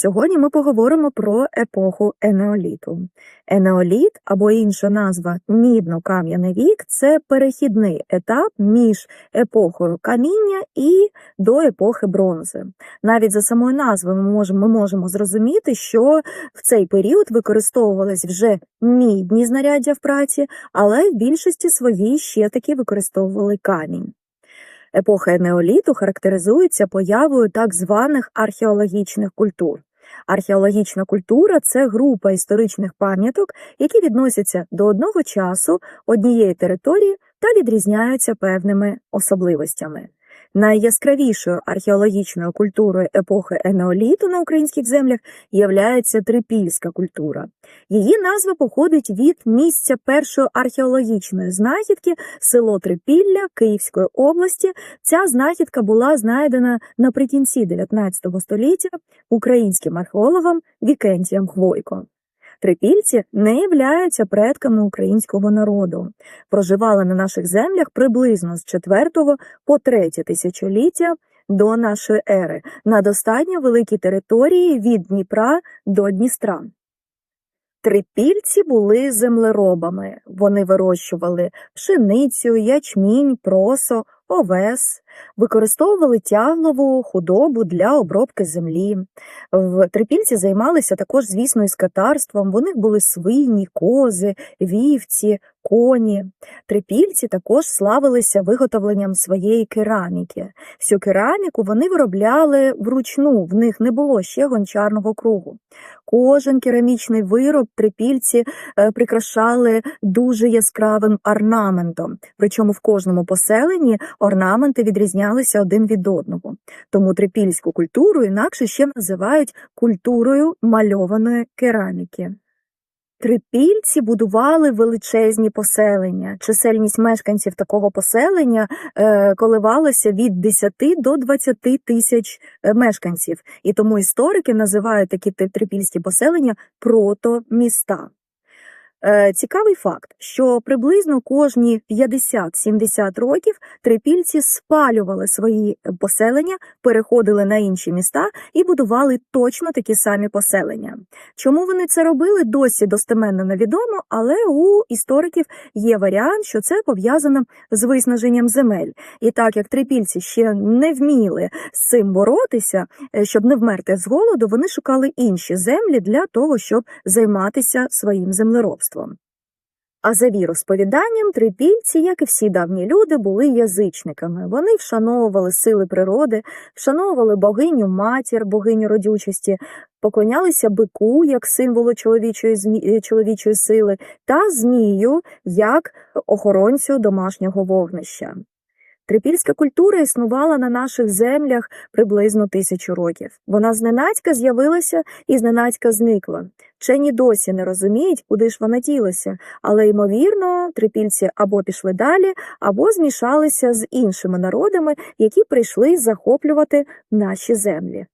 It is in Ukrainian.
Сьогодні ми поговоримо про епоху енеоліту. Енеоліт або інша назва мідно-кам'яний вік це перехідний етап між епохою каміння і до епохи бронзи. Навіть за самою назвою ми можемо, ми можемо зрозуміти, що в цей період використовувались вже мідні знаряддя в праці, але в більшості своїй ще таки використовували камінь. Епоха енеоліту характеризується появою так званих археологічних культур. Археологічна культура це група історичних пам'яток, які відносяться до одного часу, однієї території та відрізняються певними особливостями. Найяскравішою археологічною культурою епохи енеоліту на українських землях являється трипільська культура. Її назва походить від місця першої археологічної знахідки село Трипілля Київської області. Ця знахідка була знайдена наприкінці 19 століття українським археологом Вікентієм Хвойко. Трипільці не являються предками українського народу, проживали на наших землях приблизно з 4 по 3 тисячоліття до нашої ери на достатньо великій території від Дніпра до Дністра. Трипільці були землеробами. Вони вирощували пшеницю, ячмінь, просо, овес, використовували тяглову худобу для обробки землі. В трипільці займалися також, звісно, і скотарством. У них були свині, кози, вівці, коні. Трипільці також славилися виготовленням своєї кераміки. Всю кераміку вони виробляли вручну, в них не було ще гончарного кругу. Кожен керамічний вироб трипільці е, прикрашали дуже яскравим орнаментом, причому в кожному поселенні орнаменти відрізнялися один від одного. Тому трипільську культуру інакше ще називають культурою мальованої кераміки. Трипільці будували величезні поселення. Чисельність мешканців такого поселення е, коливалася від 10 до 20 тисяч е, мешканців, і тому історики називають такі трипільські поселення протоміста. Е, Цікавий факт, що приблизно кожні 50-70 років трипільці спалювали свої поселення, переходили на інші міста і будували точно такі самі поселення. Чому вони це робили, досі достеменно невідомо, але у істориків є варіант, що це пов'язано з виснаженням земель. І так як трипільці ще не вміли з цим боротися, е, щоб не вмерти з голоду, вони шукали інші землі для того, щоб займатися своїм землеробством. А за віросповіданням, трипільці, як і всі давні люди, були язичниками. Вони вшановували сили природи, вшановували богиню матір, богиню родючості, поклонялися бику як символу чоловічої, е, чоловічої сили, та змію як охоронцю домашнього вогнища. Трипільська культура існувала на наших землях приблизно тисячу років. Вона зненацька з'явилася і зненацька зникла. Вчені досі не розуміють, куди ж вона ділася, але ймовірно, трипільці або пішли далі, або змішалися з іншими народами, які прийшли захоплювати наші землі.